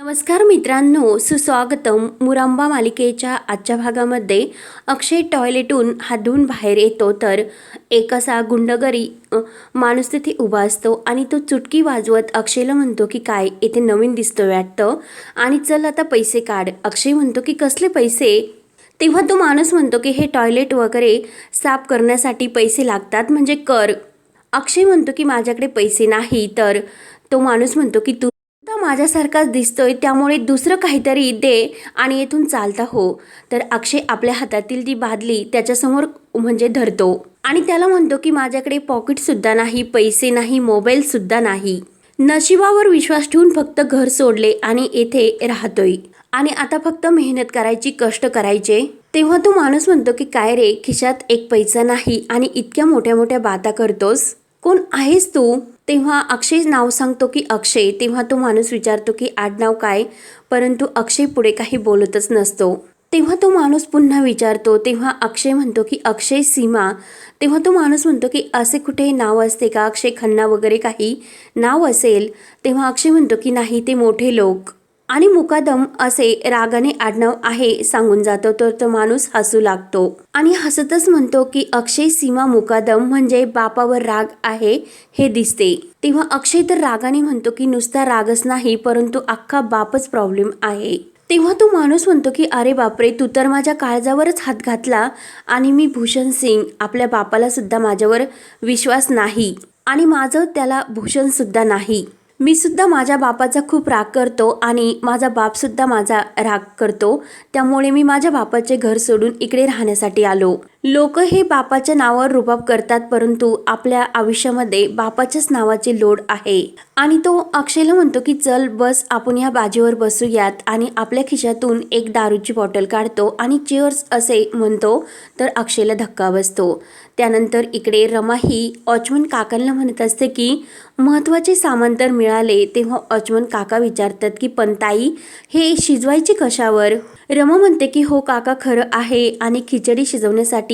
नमस्कार मित्रांनो सुस्वागतम मुरांबा मालिकेच्या आजच्या भागामध्ये अक्षय टॉयलेटून हात धुवून बाहेर येतो तर एक असा गुंडगरी माणूस तिथे उभा असतो आणि तो चुटकी वाजवत अक्षयला म्हणतो की काय येथे नवीन दिसतो वाटतं? आणि चल आता पैसे काढ. अक्षय म्हणतो की कसले पैसे? तेव्हा तो माणूस म्हणतो की हे टॉयलेट वगैरे साफ करण्यासाठी पैसे लागतात म्हणजे कर. अक्षय म्हणतो की माझ्याकडे पैसे नाही. तर तो माणूस म्हणतो की तू माझ्यासारखाच दिसतोय त्यामुळे दुसरं काहीतरी दे आणि येथून चालता हो. तर अक्षय आपल्या हातातील ती बादली त्याच्यासमोर म्हणजे धरतो आणि त्याला म्हणतो की माझ्याकडे पॉकेटसुद्धा नाही पैसे नाही मोबाईलसुद्धा नाही. नशिबावर विश्वास ठेवून फक्त घर सोडले आणि येथे राहतोय. आणि आता फक्त मेहनत करायची कष्ट करायचे. तेव्हा तो माणूस म्हणतो की काय रे खिशात एक पैसा नाही आणि इतक्या मोठ्या मोठ्या बाता करतोस? कोण आहेस तू? तेव्हा अक्षय नाव सांगतो की अक्षय तेव्हा तो माणूस विचारतो की आडनाव काय? परंतु अक्षय पुढे काही बोलतच नसतो. तेव्हा तो माणूस पुन्हा विचारतो तेव्हा अक्षय म्हणतो की अक्षय सीमा. तेव्हा तो माणूस म्हणतो की असे कुठे नाव असते का? अक्षय खन्ना वगैरे काही नाव असेल. तेव्हा अक्षय म्हणतो की नाही ते मोठे लोक. आणि मुकादम असे रागाने आडनाव आहे सांगून जातो तर तो माणूस हसू लागतो. आणि हसतच म्हणतो की अक्षय सीमा मुकादम म्हणजे बापावर राग आहे हे दिसते. तेव्हा अक्षय तर रागाने म्हणतो की नुसता रागच नाही परंतु अख्खा बापच प्रॉब्लेम आहे. तेव्हा तो माणूस म्हणतो की अरे बापरे तू तर माझ्या काळजावरच हात घातला आणि मी भूषण सिंग आपल्या बापाला सुद्धा माझ्यावर विश्वास नाही आणि माझं त्याला भूषण सुद्धा नाही. मी सुद्धा माझ्या बापाचा खूप राग करतो आणि माझा बाप सुद्धा माझा राग करतो. त्यामुळे मी माझ्या बापाचे घर सोडून इकडे राहण्यासाठी आलो. लोक हे बापाच्या नावावर रुबाब करतात परंतु आपल्या आयुष्यामध्ये बापाच्याच नावाची लोड आहे. आणि तो अक्षयला म्हणतो की चल बस आपण या बाजीवर बसूयात आणि आपल्या खिशातून एक दारूची बॉटल काढतो आणि चेअर्स असे म्हणतो तर अक्षयला धक्का बसतो. त्यानंतर इकडे रमा ही ऑचमन काकांना म्हणत असते की महत्त्वाचे सामान तर मिळाले तेव्हा ऑचमन काका विचारतात की पंताई हे शिजवायचे कशावर? रमा म्हणते की हो काका खरं आहे आणि खिचडी शिजवण्यासाठी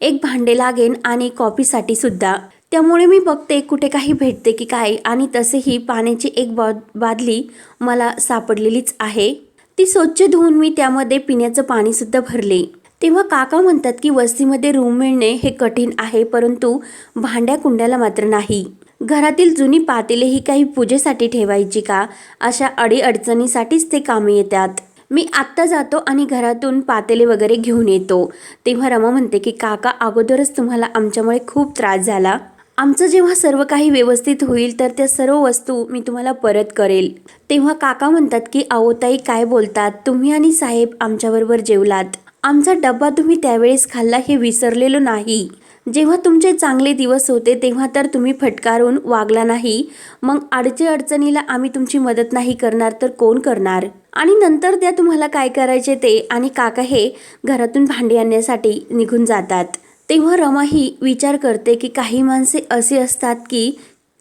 एक भांडे लागेन आणि कॉफीसाठी सुद्धा. त्यामुळे मी बघते कुठे काही भेटते की काय आणि तसेही पाण्याची एक बॉ बादली मला सापडलेलीच आहे. ती स्वच्छ धुवून मी त्यामध्ये पिण्याचं पाणीसुद्धा भरले. तेव्हा काका म्हणतात की वस्तीमध्ये रूम मिळणे हे कठीण आहे परंतु भांड्या कुंड्याला मात्र नाही. घरातील जुनी पातेले ही काही पूजेसाठी ठेवायची का? अशा अडीअडचणीसाठीच ते कामी येतात. मी आत्ता जातो आणि घरातून पातेले वगैरे घेऊन येतो. तेव्हा रमा म्हणते की काका अगोदरच तुम्हाला आमच्यामुळे खूप त्रास झाला. आमचं जेव्हा सर्व काही व्यवस्थित होईल तर त्या सर्व वस्तू मी तुम्हाला परत करेल. तेव्हा काका म्हणतात की ताई काय बोलतात? तुम्ही आणि साहेब आमच्याबरोबर जेवलात. आमचा डब्बा तुम्ही त्यावेळेस खाल्ला हे विसरलेलो नाही. जेव्हा तुमचे चांगले दिवस होते तेव्हा तर तुम्ही फटकारून वागला नाही. मग अडचे अडचणीला आम्ही तुमची मदत नाही करणार तर कोण करणार? आणि नंतर त्या तुम्हाला काय करायचे ते आणि काका हे घरातून भांडी आणण्यासाठी निघून जातात. तेव्हा रमा ही विचार करते की काही माणसे असे असतात की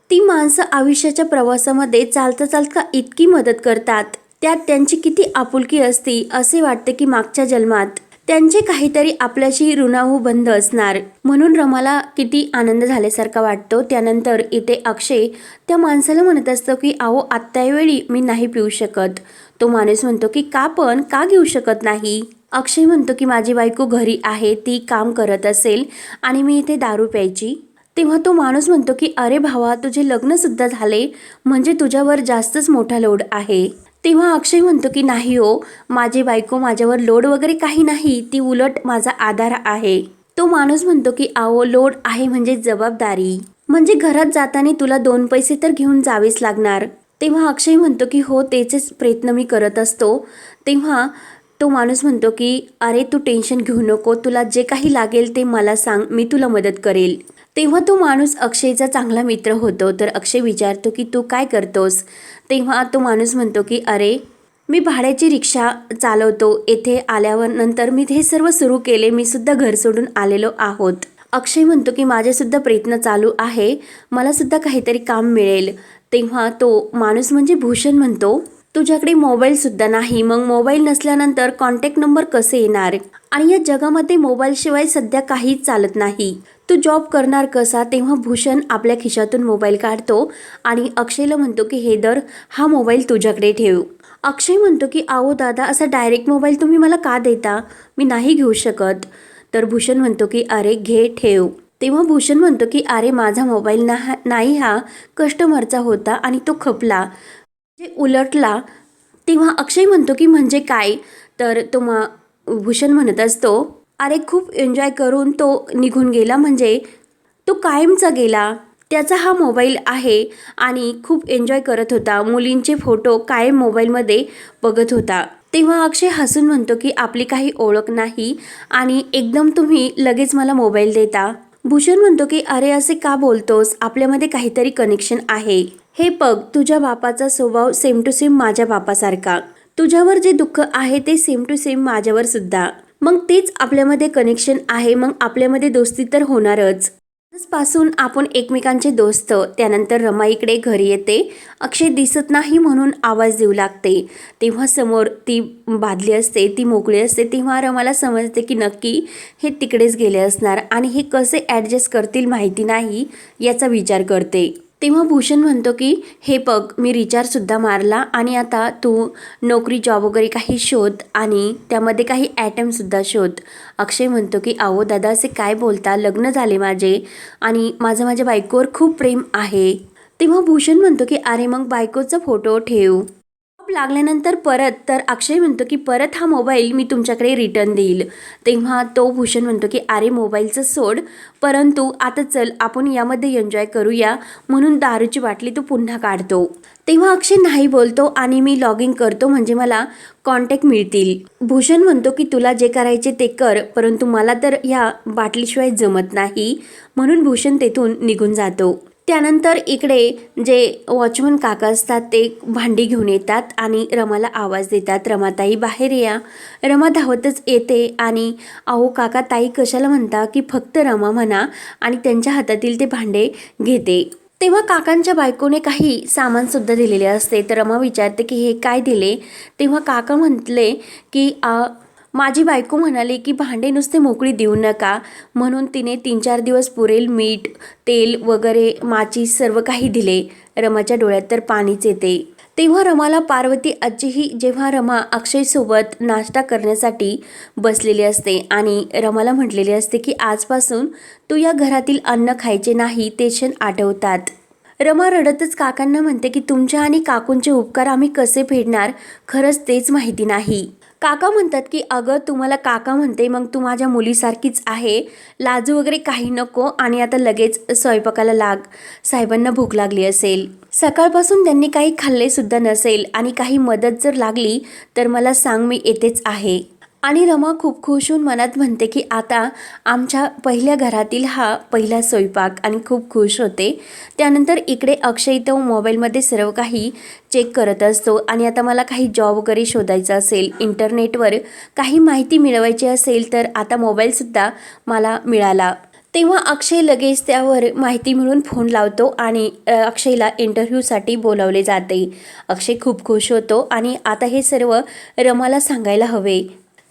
ती माणसं आयुष्याच्या प्रवासामध्ये चालता चालता इतकी मदत करतात. त्यात त्यांची किती आपुलकी असती असे वाटते की मागच्या जन्मात. त्यांचे काहीतरी आपल्याशी ऋणाहू बंद असणार. म्हणून रमाला किती आनंद झाल्यासारखा वाटतो. त्यानंतर इथे अक्षय त्या माणसाला म्हणत असतो की अहो आत्तावेळी मी नाही पिऊ शकत. तो माणूस म्हणतो की का पण? का घेऊ शकत नाही? अक्षय म्हणतो की माझी बायको घरी आहे. ती काम करत असेल आणि मी इथे दारू प्यायची. तेव्हा तो माणूस म्हणतो की अरे भावा तुझे लग्नसुद्धा झाले. म्हणजे तुझ्यावर जास्तच मोठा लोड आहे. तेव्हा अक्षय म्हणतो की नाही हो माझी बायको माझ्यावर लोड वगैरे काही नाही ती उलट माझा आधार आहे. तो माणूस म्हणतो की आओ लोड आहे म्हणजे जबाबदारी. म्हणजे घरात जाताना तुला दोन पैसे तर घेऊन जावेच लागणार. तेव्हा अक्षय म्हणतो की हो तेचेच प्रयत्न मी करत असतो. तेव्हा तो माणूस म्हणतो की अरे तू टेन्शन घेऊ नको तुला जे काही लागेल ते मला सांग मी तुला मदत करेल. तेव्हा तो माणूस अक्षयचा चांगला मित्र होतो. तर अक्षय विचारतो की तू काय करतोस? तेव्हा तो माणूस म्हणतो की अरे मी भाड्याची रिक्षा चालवतो. येथे आल्यावर नंतर मी हे सर्व सुरू केले. मी सुद्धा घर सोडून आलेलो आहोत. अक्षय म्हणतो की माझेसुद्धा प्रयत्न चालू आहे. मला सुद्धा काहीतरी काम मिळेल. तेव्हा तो माणूस म्हणजे भूषण म्हणतो. तुझ्याकडे मोबाईलसुद्धा नाही. मग मोबाईल नसल्यानंतर कॉन्टॅक्ट नंबर कसे येणार? आणि या जगामध्ये मोबाईलशिवाय सध्या काहीच चालत नाही. तू जॉब करणार कसा? तेव्हा भूषण आपल्या खिशातून मोबाईल काढतो आणि अक्षयला म्हणतो की हे दर हा मोबाईल तुझ्याकडे ठेव. अक्षय म्हणतो की आहो दादा असा डायरेक्ट मोबाईल तुम्ही मला का देता? मी नाही घेऊ शकत. तर भूषण म्हणतो की अरे घे ठेव. तेव्हा भूषण म्हणतो की अरे माझा मोबाईल ना नाही हा कस्टमरचा होता आणि तो खपला. जे उलटला तेव्हा अक्षय म्हणतो की म्हणजे काय? तर तो म भूषण म्हणत असतो अरे खूप एन्जॉय करून तो निघून गेला म्हणजे? तो कायमचा गेला. त्याचा हा मोबाईल आहे आणि खूप एन्जॉय करत होता. मुलींचे फोटो कायम मोबाईलमध्ये बघत होता. तेव्हा अक्षय हसून म्हणतो की आपली काही ओळख नाही आणि एकदम तुम्ही लगेच मला मोबाईल देता. भूषण म्हणतो की अरे असे का बोलतोस? आपल्यामध्ये काहीतरी कनेक्शन आहे. हे बघ तुझ्या बापाचा स्वभाव सेम टू सेम माझ्या बापासारखा. तुझ्यावर जे दुःख आहे ते सेम टू सेम माझ्यावर सुद्धा. मग तेच आपल्यामध्ये कनेक्शन आहे मग आपल्यामध्ये दोस्ती तर होणारच. पासून आपण एकमेकांचे दोस्त त्यानंतर रमा इकडे घरी येते. अक्षय दिसत नाही म्हणून आवाज देऊ लागते. तेव्हा समोर ती बादली असते ती मोकळी असते तेव्हा रमाला समजते की नक्की हे तिकडेच गेले असणार आणि हे कसे ॲडजस्ट करतील माहिती नाही याचा विचार करते. तेव्हा भूषण म्हणतो की हे बघ मी रिचार्जसुद्धा मारला आणि आता तू नोकरी जॉब वगैरे काही शोध आणि त्यामध्ये काही ॲटमसुद्धा शोध. अक्षय म्हणतो की आहो दादा असे काय बोलता? लग्न झाले माझे आणि माझं माझ्या बायकोवर खूप प्रेम आहे. तेव्हा भूषण म्हणतो की अरे मग बायकोचा फोटो ठेव. जॉब लागल्यानंतर परत तर अक्षय म्हणतो की परत हा मोबाईल मी तुमच्याकडे रिटर्न देईल. तेव्हा तो भूषण म्हणतो की अरे मोबाईलचं सोड. परंतु आता चल आपण यामध्ये एन्जॉय करूया. म्हणून दारूची बाटली तो पुन्हा काढतो. तेव्हा अक्षय नाही बोलतो आणि मी लॉग इन करतो म्हणजे मला कॉन्टॅक्ट मिळतील. भूषण म्हणतो की तुला जे करायचे ते कर परंतु मला तर ह्या बाटलीशिवाय जमत नाही. म्हणून भूषण तेथून निघून जातो. त्यानंतर इकडे जे वॉचमन काका असतात ते भांडी घेऊन येतात आणि रमाला आवाज देतात रमाताई बाहेर या. रमा धावतच येते आणि अहो काका ताई कशाला म्हणता की फक्त रमा म्हणा आणि त्यांच्या हातातील ते भांडे घेते. तेव्हा काकांच्या बायकोने काही सामानसुद्धा दिलेले असते. तर रमा विचारते की हे काय दिले? तेव्हा काका म्हटले की आ, माझी बायको म्हणाली की भांडे नुसते मोकळी देऊ नका. म्हणून तिने तीन चार दिवस पुरेल मीठ तेल वगैरे माचीस सर्व काही दिले. रमाच्या डोळ्यात तर पाणीच येते. तेव्हा रमाला पार्वती आजीही जेव्हा रमा अक्षयसोबत नाश्ता करण्यासाठी बसलेली असते आणि रमाला म्हटलेले असते की आजपासून तू या घरातील अन्न खायचे नाही ते क्षण आठवतात. रमा रडतच काकांना म्हणते की तुमच्या आणि काकूंचे उपकार आम्ही कसे फेडणार? खरंच तेच माहिती नाही. काका म्हणतात की अगं तुम्हाला काका म्हणते मग तू माझ्या मुलीसारखीच आहे. लाजू वगैरे काही नको आणि आता लगेच स्वयंपाकाला लाग. साहेबांना भूक लागली असेल. सकाळपासून त्यांनी काही खाल्लेसुद्धा नसेल आणि काही मदत जर लागली तर मला सांग मी येतेच आहे. आणि रमा खूप खुश होऊन मनात म्हणते की आता आमच्या पहिल्या घरातील हा पहिला स्वयंपाक. आणि खूप खुश होते. त्यानंतर इकडे अक्षय तो मोबाईलमध्ये सर्व काही चेक करत असतो. आणि आता मला काही जॉब वगैरे शोधायचा असेल इंटरनेटवर काही माहिती मिळवायची असेल तर आता मोबाईलसुद्धा मला मिळाला. तेव्हा अक्षय लगेच त्यावर माहिती मिळून फोन लावतो आणि अक्षयला इंटरव्ह्यूसाठी बोलावले जाते. अक्षय खूप खुश होतो आणि आता हे सर्व रमाला सांगायला हवे.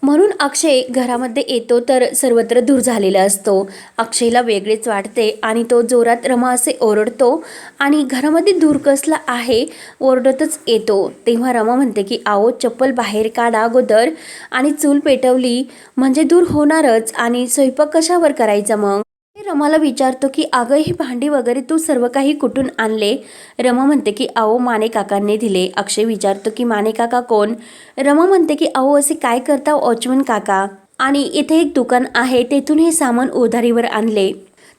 म्हणून अक्षय घरामध्ये येतो तर सर्वत्र दूर झालेला असतो. अक्षयला वेगळेच वाटते आणि तो जोरात रमा असे ओरडतो आणि घरामध्ये धूर कसला आहे ओरडतच येतो. तेव्हा रमा म्हणते की आओ चप्पल बाहेर काढा अगोदर. आणि चूल पेटवली म्हणजे दूर होणारच आणि स्वयंपाक कशावर करायचा मग? रमाला विचारतो की अगं ही भांडी वगैरे तू सर्व काही कुठून आणले? रमा म्हणते की अहो माने काकांनी दिले. अक्षय विचारतो की माने काका कोण? रमा म्हणते की अहो असे काय करता वॉचमन काका? आणि इथे एक दुकान आहे तेथून हे सामान उधारीवर आणले.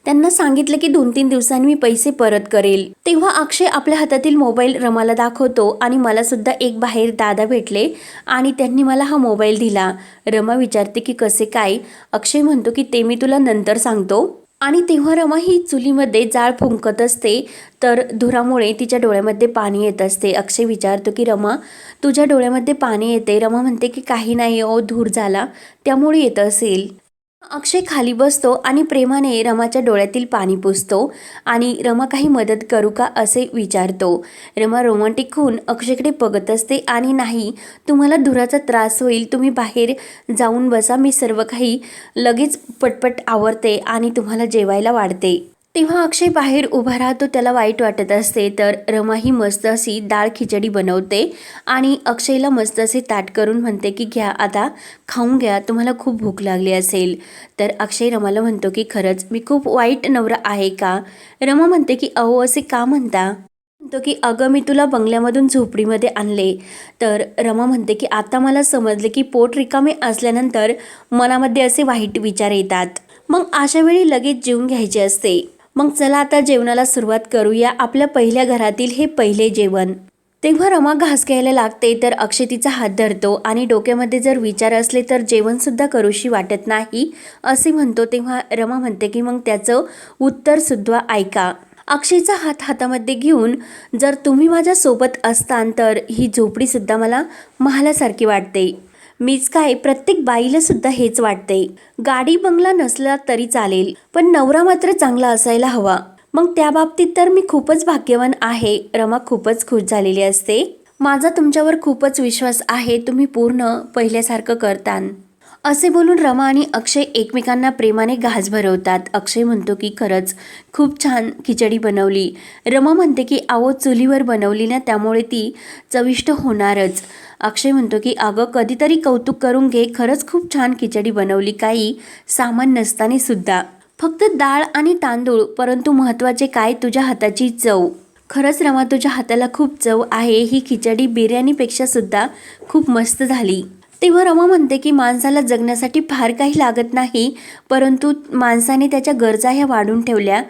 त्यांना सांगितलं की दोन तीन दिवसांनी मी पैसे परत करेल. तेव्हा अक्षय आपल्या हातातील मोबाईल रमाला दाखवतो आणि मला सुद्धा एक बाहेर दादा भेटले आणि त्यांनी मला हा मोबाईल दिला. रमा विचारते की कसे काय? अक्षय म्हणतो की ते मी तुला नंतर सांगतो. आणि तेव्हा रमा ही चुलीमध्ये जाळ फुंकत असते तर धुरामुळे तिच्या डोळ्यामध्ये पाणी येत असते. अक्षय विचारतो की रमा तुझ्या डोळ्यामध्ये पाणी येते. रमा म्हणते की काही नाही ओ धूर झाला. त्यामुळे येत असेल. अक्षय खाली बसतो आणि प्रेमाने रमाच्या डोळ्यातील पाणी पुसतो आणि रमा काही मदत करू का असे विचारतो. रमा रोमॅन्टिक होऊन अक्षयकडे बघत असते आणि नाही तुम्हाला धुराचा त्रास होईल तुम्ही बाहेर जाऊन बसा मी सर्व काही लगेच पटपट आवरते आणि तुम्हाला जेवायला वाढते. तेव्हा अक्षय बाहेर उभा राहतो त्याला वाईट वाटत असते. तर रमा ही मस्त अशी डाळ खिचडी बनवते आणि अक्षयला मस्त असे ताट करून म्हणते की घ्या आता खाऊन घ्या तुम्हाला खूप भूक लागली असेल. तर अक्षय रमाला म्हणतो की खरंच मी खूप वाईट नवरा आहे का? रमा म्हणते की अहो असे का म्हणता? म्हणतो की अगं मी तुला बंगल्यामधून झोपडीमध्ये आणले. तर रमा म्हणते की आता मला समजले की पोट रिकामे असल्यानंतर मनामध्ये असे वाईट विचार येतात. मग अशा वेळी लगेच जेवून घ्यायचे असते. मग चला आता जेवणाला सुरुवात करूया आपल्या पहिल्या घरातील हे पहिले जेवण. तेव्हा रमा घास घ्यायला लागते तर अक्षय तिचा हात धरतो आणि डोक्यामध्ये जर विचार असले तर जेवणसुद्धा करूशी वाटत नाही असे म्हणतो तेव्हा रमा म्हणते की मग त्याचं उत्तरसुद्धा ऐका. अक्षयचा हात हातामध्ये घेऊन जर तुम्ही माझ्यासोबत असतान तर ही झोपडीसुद्धा मला महालासारखी वाटते. मीच काय प्रत्येक बाईला सुद्धा हेच वाटते. गाडी बंगला नसला तरी चालेल पण नवरा मात्र चांगला असायला हवा. मग त्या बाबतीत तर मी खूपच भाग्यवान आहे. रमा खूपच खुश झालेली असते. माझा तुमच्यावर खूपच विश्वास आहे. तुम्ही पूर्ण पहिल्यासारखं करतान. असे बोलून रमा आणि अक्षय एकमेकांना प्रेमाने घास भरवतात. अक्षय म्हणतो की खरंच खूप छान खिचडी बनवली. रमा म्हणते की आवो चुलीवर बनवली ना त्यामुळे ती चविष्ट होणारच. अक्षय म्हणतो की अगं कधीतरी कौतुक करून घे. खरंच खूप छान खिचडी बनवली काही सामान नसताना सुद्धा. फक्त डाळ आणि तांदूळ परंतु महत्त्वाचे काय? तुझ्या हाताची चव. खरंच रमा तुझ्या हाताला खूप चव आहे. ही खिचडी बिर्याणीपेक्षा सुद्धा खूप मस्त झाली. तेव्हा रमा म्हणते की माणसाला जगण्यासाठी फार काही लागत नाही परंतु माणसाने त्याच्या गरजा ह्या वाढून ठेवल्या.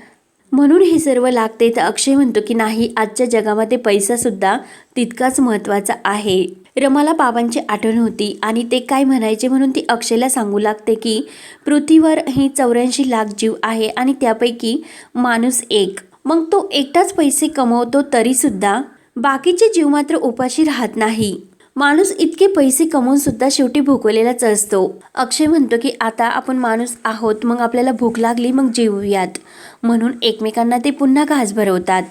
म्हणून हे सर्व लागते तर अक्षय म्हणतो की नाही आजच्या जगामध्ये पैसासुद्धा तितकाच महत्त्वाचा आहे. रमाला बाबांची आठवण होती आणि ते काय म्हणायचे म्हणून ती अक्षयला सांगू लागते की पृथ्वीवर ही चौऱ्याऐंशी लाख जीव आहे आणि त्यापैकी माणूस एक. मग तो एकटाच पैसे कमवतो तरीसुद्धा बाकीचे जीव मात्र उपाशी राहत नाही. माणूस इतके पैसे कमवून सुद्धा शेवटी भुकवलेलाच असतो अक्षय म्हणतो की आता आपण माणूस आहोत मग आपल्याला भूक लागली मग जेवूयात. म्हणून एकमेकांना ते पुन्हा घास भरवतात.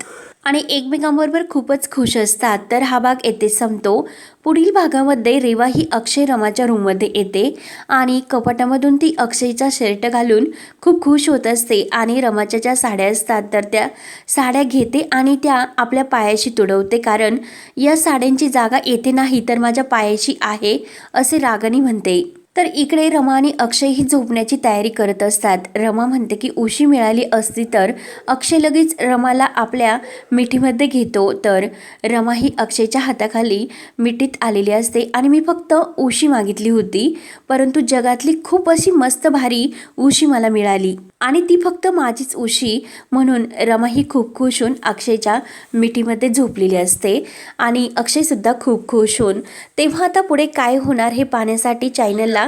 आणि एकमेकांबरोबर खूपच खुश असतात. तर हा भाग येथे संपतो. पुढील भागामध्ये रेवा ही अक्षय रमाच्या रूममध्ये येते आणि कपाटामधून ती अक्षयचा शर्ट घालून खूप खुश होत असते आणि रमाच्या ज्या साड्या असतात तर त्या साड्या घेते आणि त्या आपल्या पायाशी तुडवते. कारण या साड्यांची जागा येथे नाही तर माझ्या पायाशी आहे असे रागणी म्हणते. तर इकडे रमा आणि अक्षय ही झोपण्याची तयारी करत असतात. रमा म्हणते की उशी मिळाली असती तर अक्षय लगेच रमाला आपल्या मिठीमध्ये घेतो. तर रमा ही अक्षयच्या हाताखाली मिठीत आलेली असते आणि मी फक्त उशी मागितली होती. परंतु जगातली खूप अशी मस्त भारी उशी मला मिळाली. आणि ती फक्त माझीच उशी म्हणून रमा ही खूप खुश होऊन अक्षयच्या मिठीमध्ये झोपलेली असते. आणि अक्षयसुद्धा खूप खुश होऊन तेव्हा आता पुढे काय होणार हे पाहण्यासाठी चॅनलला